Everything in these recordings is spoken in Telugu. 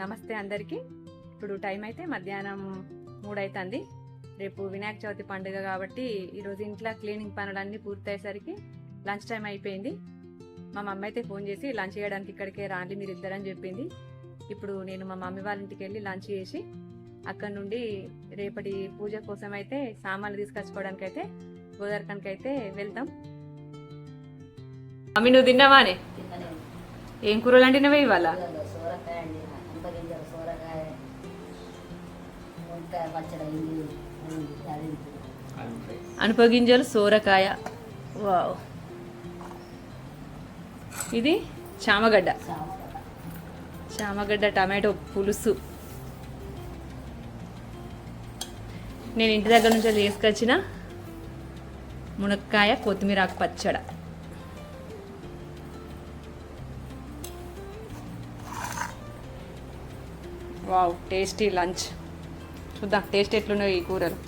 నమస్తే అందరికీ. ఇప్పుడు టైం అయితే మధ్యాహ్నం మూడు అవుతుంది రేపు వినాయక చవితి పండుగ కాబట్టి ఈరోజు ఇంట్లో క్లీనింగ్ పనులన్నీ పూర్తయ్యేసరికి లంచ్ టైం అయిపోయింది. మా మమ్మీ అయితే ఫోన్ చేసి లంచ్ చేయడానికి ఇక్కడికే రాండి మీరు ఇద్దరని చెప్పింది. ఇప్పుడు నేను మా మమ్మీ వాళ్ళ ఇంటికి వెళ్ళి లంచ్ చేసి అక్కడ నుండి రేపటి పూజ కోసం అయితే సామాన్లు తీసుకొచ్చుకోవడానికి అయితే గోదావరికానికి అయితే వెళ్తాం. మమ్మీ నువ్వు తిన్నావానే? ఏం కూరలు అండినవే ఇవాళ గింజలు సోరకాయ వంకాయ పచ్చడి అనుపగింజలు సోరకాయ. వావ్. ఇది చామగడ్డ. చామగడ్డ టమాటో పులుసు. నేను ఇంటి దగ్గర నుంచి తీసుకొచ్చిన మునక్కాయ కొత్తిమీర ఆకు పచ్చడి. Wow tasty lunch. చూద్దాం టేస్ట్ ఎట్లున్నాయి ఈ కూరలు.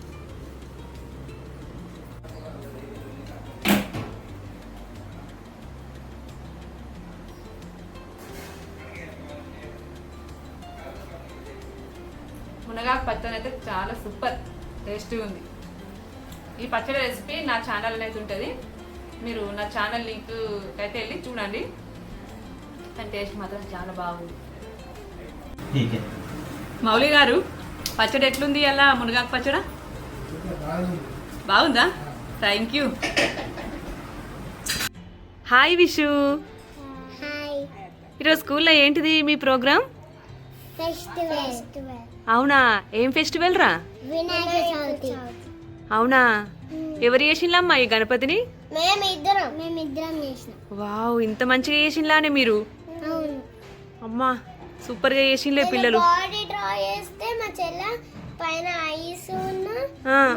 మునగాకు పచ్చడి అయితే చాలా సూపర్ టేస్టీ ఉంది. ఈ పచ్చడి రెసిపీ నా ఛానల్ అయితే ఉంటుంది. మీరు నా ఛానల్ లింక్ అయితే వెళ్ళి చూడండి. దాని టేస్ట్ మాత్రం చాలా బాగుంది. మౌలి గారు పచ్చడి ఎట్లుంది అలా? మునగాకు పచ్చడ? బాగుందా? థ్యాంక్ యూ హాయ్ విషు ఈరోజు స్కూల్లో ఏంటిది మీ ప్రోగ్రామ్ అవునా? ఏం ఫెస్టివల్ రా? అవునా? ఎవరు చేసిండ్లమ్మా ఈ గణపతిని? వావ్ ఇంత మంచిగా చేసిండ్లానే మీరు? అవును. అమ్మా సూపర్గా చేసిండ్లే పిల్లలు. బాడీ డ్రా చేస్తే మా చెల్ల పైన ఐస్ ఉన్న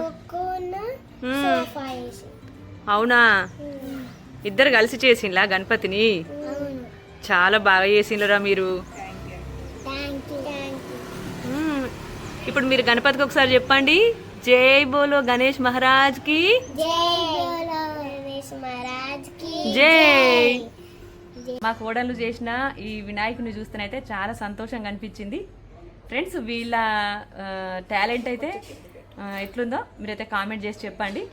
బుక్. సోఫా అవునా? ఇద్దరు కలిసి చేసిండ్లా గణపతిని? చాలా బాగా చేసిండ్లరా మీరు. ఇప్పుడు మీరు గణపతికి ఒకసారి చెప్పండి. జై బోలో గణేష్ మహారాజ్కి జై బోలో గణేష్ మహారాజ్కి జై. మా కోడళ్ళు చేసిన ఈ వినాయకుని చూస్తేనైతే చాలా సంతోషంగా అనిపించింది. ఫ్రెండ్స్ వీళ్ళ టాలెంట్ అయితే ఎట్లుందో మీరైతే కామెంట్ చేసి చెప్పండి.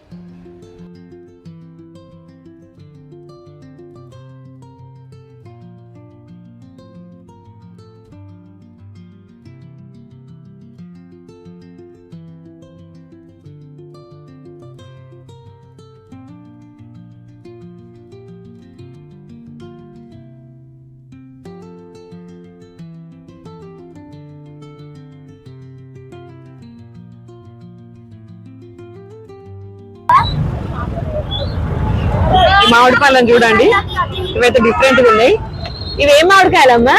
మామిడి పళ్ళని చూడండి. ఇవైతే డిఫరెంట్గా ఉన్నాయి. ఇవి ఏం మామిడికాయలమ్మా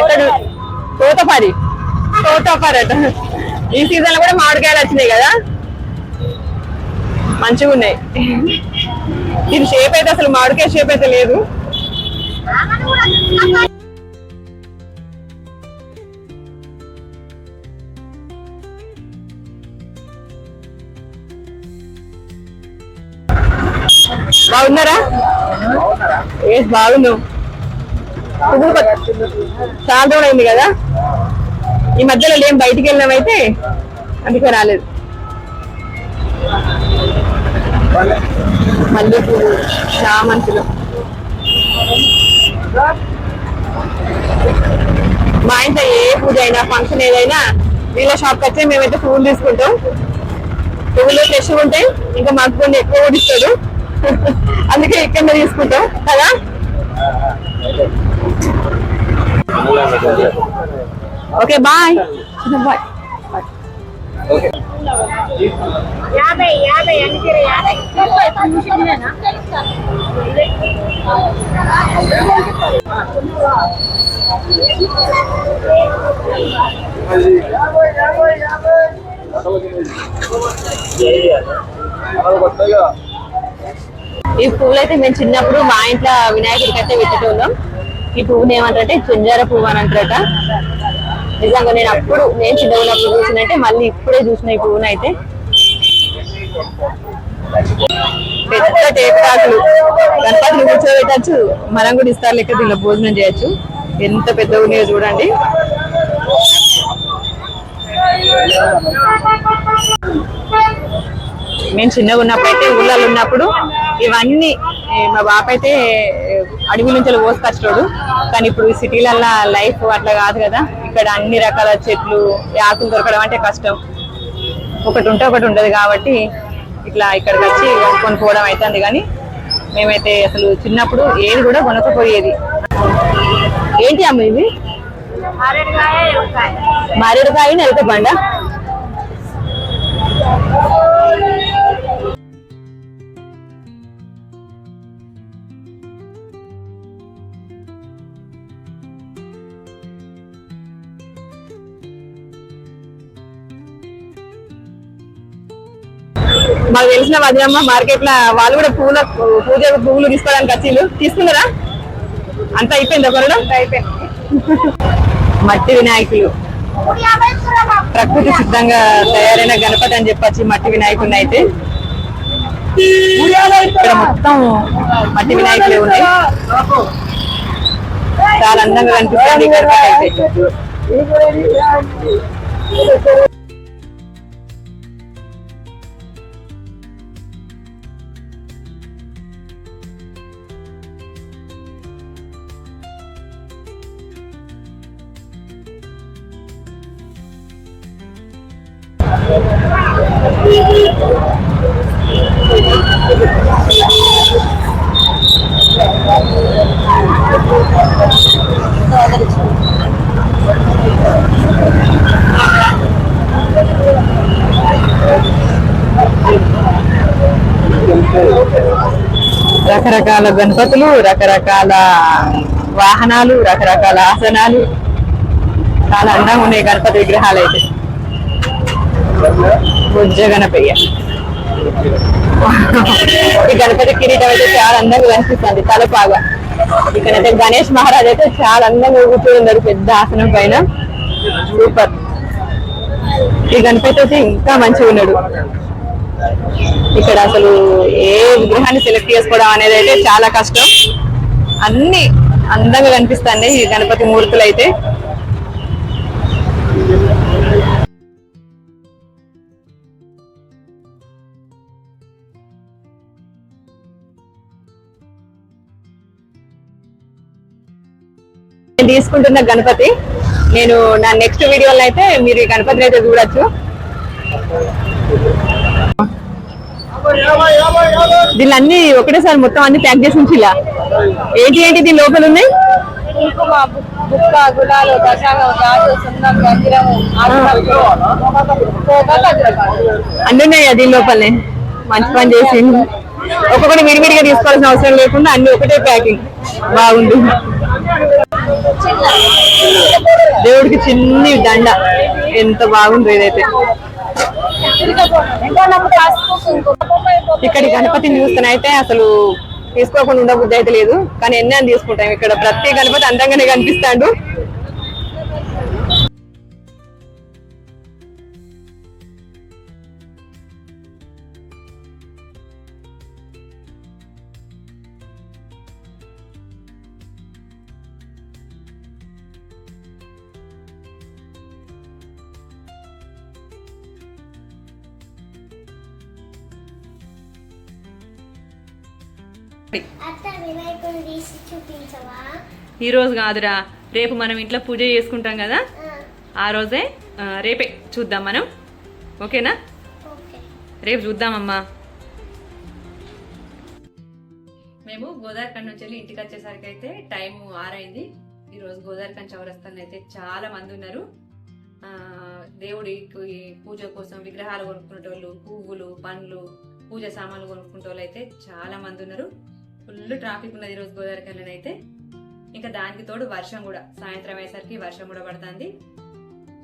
ఎక్కడ? తోటపారి. తోటపారి అట ఈ సీజన్లో కూడా మామిడికాయలు వచ్చినాయి కదా? మంచిగా ఉన్నాయి. దీని షేప్ అయితే అసలు మామిడికాయ షేప్ అయితే లేదు. బాగున్నారా? ఏ బాగున్నావు చాలా రోజులు అయింది కదా? ఈ మధ్యలో ఏం బయటికి వెళ్ళినామైతే అందుకే రాలేదు. మల్లె పువ్వు చామంతులు. మా ఇంట్లో ఏ పూజ అయినా ఫంక్షన్ ఏదైనా వీళ్ళ షాప్కి వచ్చి మేమైతే పువ్వులు తీసుకుంటాం. పువ్వులు ఫ్రెష్గా ఉంటాయి ఇంకా మాకు కొన్ని ఎక్కువ కూడా ఇస్తాడు అందుకే ఇక్కడ తీసుకుంటాం కదా? Okay bye. బాయ్. ఈ పువ్వులు అయితే మేము చిన్నప్పుడు మా ఇంట్లో వినాయకుడికి అయితే పెట్టేటోళ్ళం. ఈ పువ్వుని ఏమంటారంటే చుంజార పువ్వు అని అంటారట. నిజంగా నేను అప్పుడు నేను చిన్నగా ఉన్నప్పుడు చూసినట్టే మళ్ళీ ఇప్పుడే చూసిన ఈ పువ్వును అయితే. పెద్ద టేపు ఆకులు గణపతిని కూర్చోబెట్టచ్చు. మనం కూడా ఇస్తారు లెక్క దీనిలో భోజనం చేయొచ్చు. ఎంత పెద్ద ఉన్నాయో చూడండి. మేము చిన్నగా ఉన్నప్పుడు అయితే ఊళ్ళలో ఉన్నప్పుడు ఇవన్నీ మా బాప అయితే అడవి నుంచి పోసుకొచ్చాడు కానీ ఇప్పుడు సిటీలల్లో లైఫ్ అట్లా కాదు కదా. ఇక్కడ అన్ని రకాల చెట్లు ఈ ఆకులు దొరకడం అంటే కష్టం. ఒకటి ఉంటే ఒకటి ఉండదు కాబట్టి ఇట్లా ఇక్కడికి వచ్చి కొనుక్కోవడం అవుతుంది కానీ మేమైతే అసలు చిన్నప్పుడు ఏది కూడా కొనకపోయేది. ఏంటి అమ్మ ఇది? మారేడుకాయ నెలక పండ మాకు తెలిసిన వదినమ్మ మార్కెట్లో వాళ్ళు కూడా పూల పూజ పువ్వులు తీసుకోవడానికి వచ్చిండు తీసుకున్నారా? అంతా అయిపోయింది అయిపోయింది మట్టి వినాయకులు. ప్రకృతి సిద్ధంగా తయారైన గణపతి అని చెప్పొచ్చు మట్టి వినాయకుడిని అయితే. ఇక్కడ మొత్తం మట్టి వినాయకులే ఉన్నాయి. చాలా అందంగా కనిపిస్తుంది గణపతి అయితే. రకరకాల గణపతులు రకరకాల వాహనాలు రకరకాల ఆసనాలు చాలా అందంగా ఉన్నాయి గణపతి విగ్రహాలు అయితే. బుజ్జ గణపయ్య. ఈ గణపతి కిరీటం అయితే చాలా అందంగా కనిపిస్తుంది తలపాగా. ఇక్కడైతే గణేష్ మహారాజ్ అయితే చాలా అందంగా కూర్చుని ఉన్నారు పెద్ద ఆసనం పైన. సూపర్ ఈ గణపతి అయితే ఇంకా మంచిగా ఉన్నాడు. ఇక్కడ అసలు ఏ విగ్రహాన్ని సెలెక్ట్ చేసుకోవడం అనేది అయితే చాలా కష్టం. అన్ని అందంగా కనిపిస్తాయి ఈ గణపతి మూర్తులు అయితే తీసుకుంటున్న గణపతి. నేను నా నెక్స్ట్ వీడియోలో అయితే మీరు ఈ గణపతిని అయితే చూడొచ్చు. దీన్ని అన్ని ఒకటేసారి మొత్తం అన్ని ప్యాక్ చేసి ఉంచిలా ఏంటి ఏంటి దీని లోపల ఉన్నాయి? కుంకుమ బుక్క గులాలు దశాంగం గాజు సున్నం గంజిరము అన్ని ఉన్నాయి దీని లోపలనే మంచి పని చేసి. ఒక్కొక్కటి విడివిడిగా తీసుకోవాల్సిన అవసరం లేకుండా అన్ని ఒకటే ప్యాకింగ్. బాగుంది. దేవుడికి చిన్ని దండ. ఎంత బాగుంది ఇదైతే. ఇక్కడ గణపతిని చూస్తేనైతే అసలు తీసుకోకుండా ఉండబుద్ధి అయితే లేదు. కానీ ఎన్ని అని తీసుకుంటాం ఇక్కడ. ప్రతి గణపతి అందంగానే కనిపిస్తాడు. అత్త వినాయకుని తీసి చూపించవా? ఈ రోజు కాదురా రేపు మనం ఇంట్లో పూజ చేసుకుంటాం కదా? ఆ, రోజే రేపే చూద్దాం మనం. ఓకేనా? ఓకే. రేపు చూద్దామమ్మా. మేము గోదావరిఖండ్ నుంచి వెళ్ళి ఇంటికి వచ్చేసరికి అయితే టైం ఆరైంది. ఈరోజు గోదావరిఖండ్ చౌరస్తాన్ అయితే చాలా మంది ఉన్నారు. ఆ, దేవుడికి పూజ కోసం విగ్రహాలు కొనుక్కునేటోళ్ళు పువ్వులు పండ్లు పూజ సామాన్లు కొనుక్కునే వాళ్ళు అయితే చాలా మంది ఉన్నారు. ఫుల్ ట్రాఫిక్ ఉన్నది ఈరోజు గోదావరిఖండ్లో అయితే. ఇంకా దానికి తోడు వర్షం కూడా సాయంత్రం అయ్యేసరికి వర్షం కూడా పడుతుంది.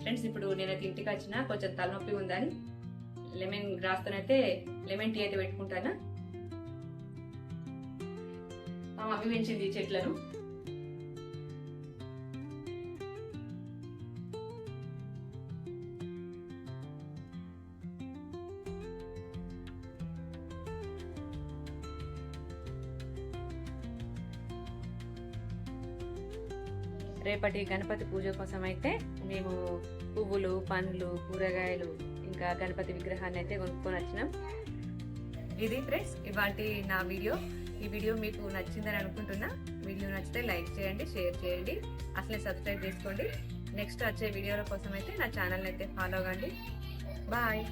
ఫ్రెండ్స్ ఇప్పుడు నేనైతే ఇంటికి వచ్చిన కొంచెం తలనొప్పి ఉందని లెమన్ గ్రాస్తోనైతే లెమన్ టీ అయితే పెట్టుకుంటాను? మా మమ్మీ పెంచింది చెట్లను. రేపటి గణపతి పూజ కోసం అయితే మేము పువ్వులు పండ్లు కూరగాయలు ఇంకా గణపతి విగ్రహాన్ని అయితే కొనుక్కొని వచ్చినాం. ఇది ఫ్రెండ్స్ ఇవాటి నా వీడియో. ఈ వీడియో మీకు నచ్చిందని అనుకుంటున్నా. వీడియో నచ్చితే లైక్ చేయండి షేర్ చేయండి. అసలే సబ్స్క్రైబ్ చేసుకోండి. నెక్స్ట్ వచ్చే వీడియోల కోసం అయితే నా ఛానల్ అయితే ఫాలో అవ్వండి. బాయ్.